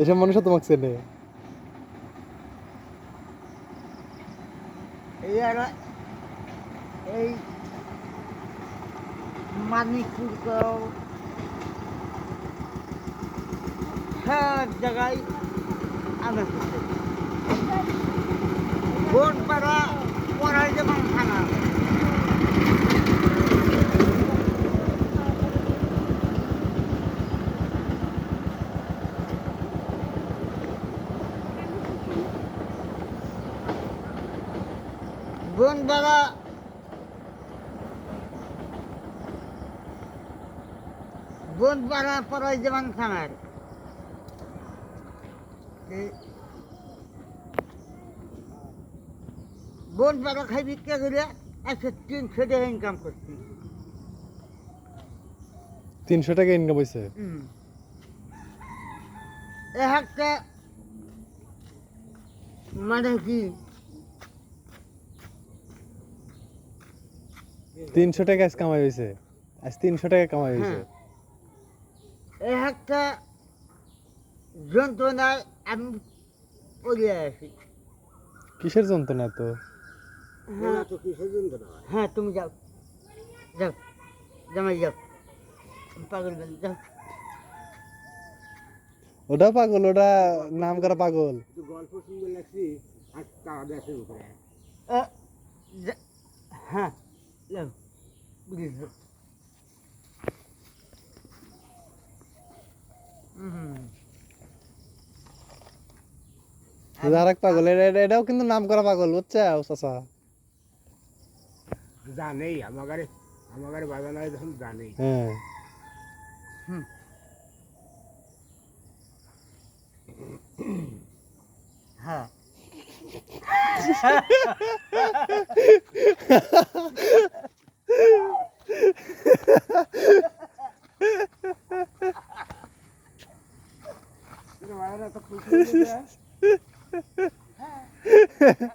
এসব মানুষও তোমাকে চেনে। এই মানিকপুর সব জায়গায় করছি বোন পাড়া বোন পাড়া বোন পাড়া পড়াই যেমন এই বোন পাড়া খাই বিক্রি করে একশো তিনশো টাকা ইনকাম করছি। তিনশো টাকা ইনকাম হয়েছে। এ একটা মানে কি তিনশো টাকা আজ কামাই হয়েছে আজ তিনশো টাকা কামাই হয়েছে হ্যাঁ। একটা যন্ত্রণায় আমি পড়ে আছি। কিসের যন্ত্রণা তো? হ্যাঁ। হ্যাঁ তুমি যাও। যাও। জামাই যাও। পাগল যাও। ওটা পাগল ওটা নাম করা পাগল গল্প সুন্দর লাগছি আর তারা দেশের উপরে এ, যা- হ্যাঁ যাও বুঝেছ হুম আর পাগল এটা- এটা- এটাও কিন্তু নাম করা পাগল বুঝছে? চাচা। জানেই আমাগারে আমাগারে বাজানো তখন জানেই। হ্যাঁ। হ্যাঁ। বাজানো তো খুশি ハハハハ。